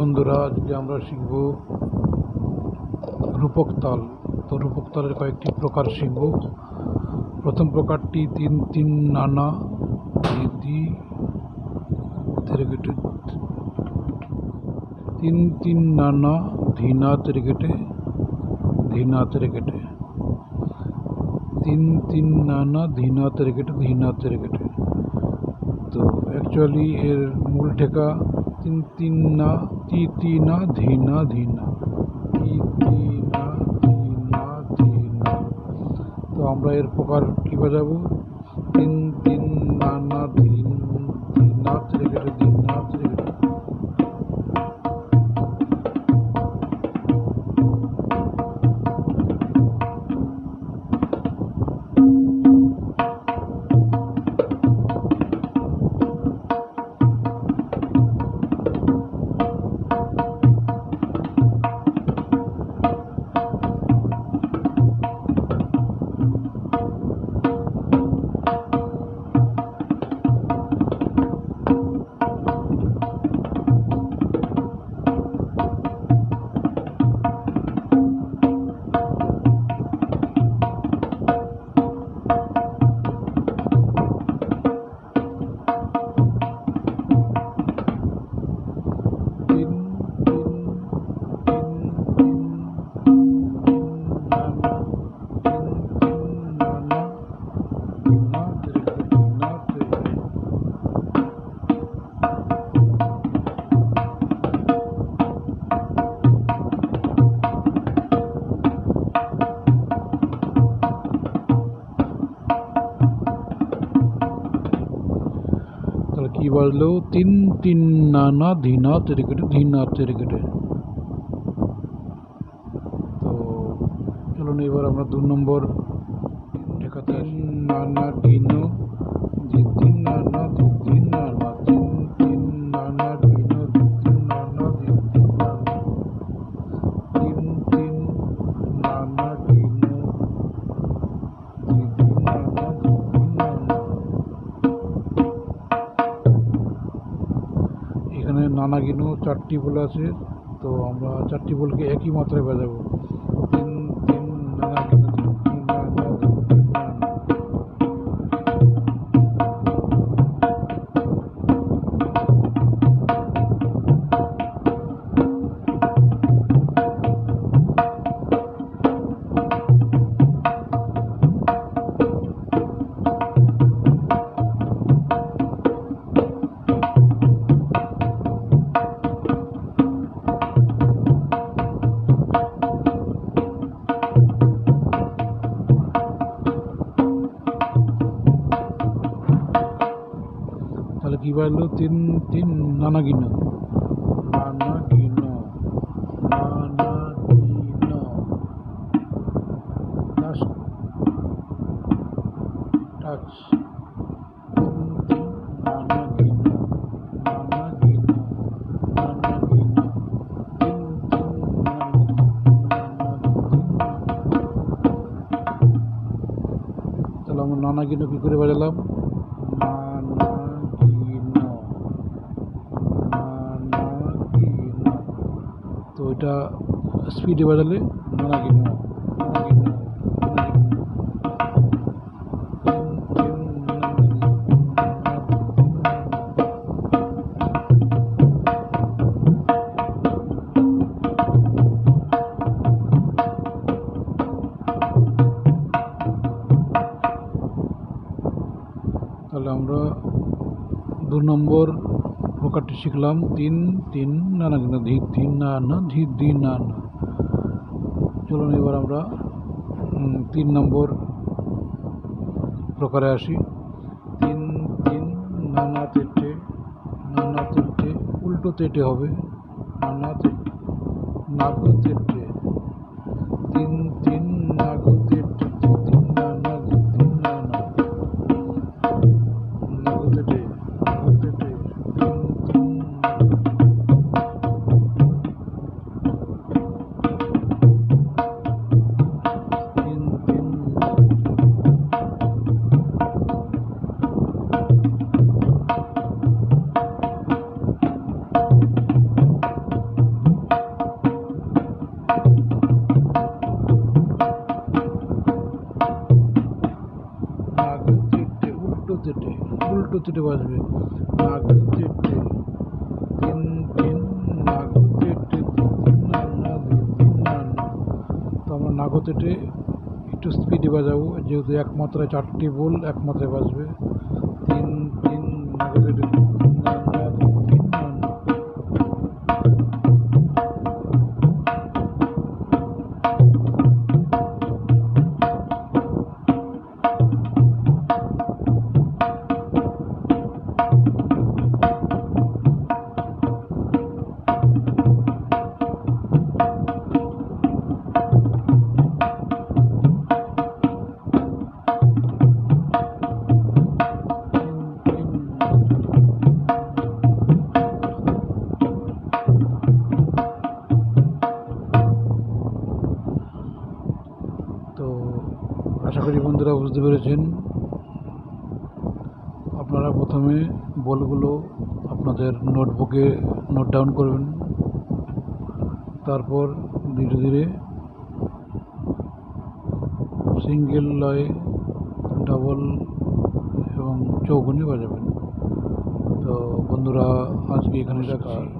বন্ধুরা আজকে আমরা শিখব রূপক তাল, তো রূপক তালের কয়েকটি প্রকার শিখব। প্রথম প্রকারটি তিন তিন নানা দিদি তিন তিন নানা, ধীনা, তেরেগেটে ধীনা, তেরেগেটে। তিন তিন নানা, ধীনা, তেরেগেটে ধীনা, তেরেগেটে। তো অ্যাকচুয়ালি এর মূল ঠেকা তিন তিন না তি তি না ধি না ধি না তি তি না ধি না ধি না তো আমরা এর প্রকার কী বাজাবো তিন তিন না না তাহলে কি বাজলো তিন তিন নানা ধিনা তেরেকেটে ধিনা তেরেকেটে তো চলুন এবার আমরা দু নম্বর ঠেকাতে আসি। নানা গিনো এখানে নানা গিনু চারটি বল আছে, তো আমরা চারটি বলকে একই মাত্রায় বাজাবো। তিন তিন নানা তাহলে কি বাজলো তিন তিন নানা গিনো নানা গিনো নানা গিনো টাচ টাচ তিন তিন নানা গিনো নানা গিনো নানা গিনো তিন তিন নানা তাহলে আমরা নানা গিনো কী করে বাজালাম নানা এটা স্পিডে বাজালে নানা গিনো নানা গিনো নানা গিনো তিন তিন নানা গিনো নানা তিন নানা তাহলে আমরা দু নম্বর প্রকারটি শিখলাম, তিন তিন নানা না ধি, তিন, না না, ধি, দি, না না। চলুন এবার আমরা তিন নম্বর প্রকারে আসি। তিন তিন নানা তেটে নানা তেটে, উল্টো তেটে হবে নানা তেটে নাগু তেটে। উল্টো বাজবে তেটে তিন তো আমরা তেটে একটু স্পিডে বাজাবো। যেহেতু এক মাত্রায় চারটি বোল এক মাত্রায় বাজবে। তিন তিন নাগ তেটে বুঝতে পেরেছেন? আপনারা প্রথমে বলগুলো আপনাদের নোটবুকে নোট ডাউন করবেন। তারপর ধীরে ধীরে সিঙ্গেল লয় ডাবল এবং চৌগুনি বাজাবেন। তো বন্ধুরা, আজকে এখানে রাখছি।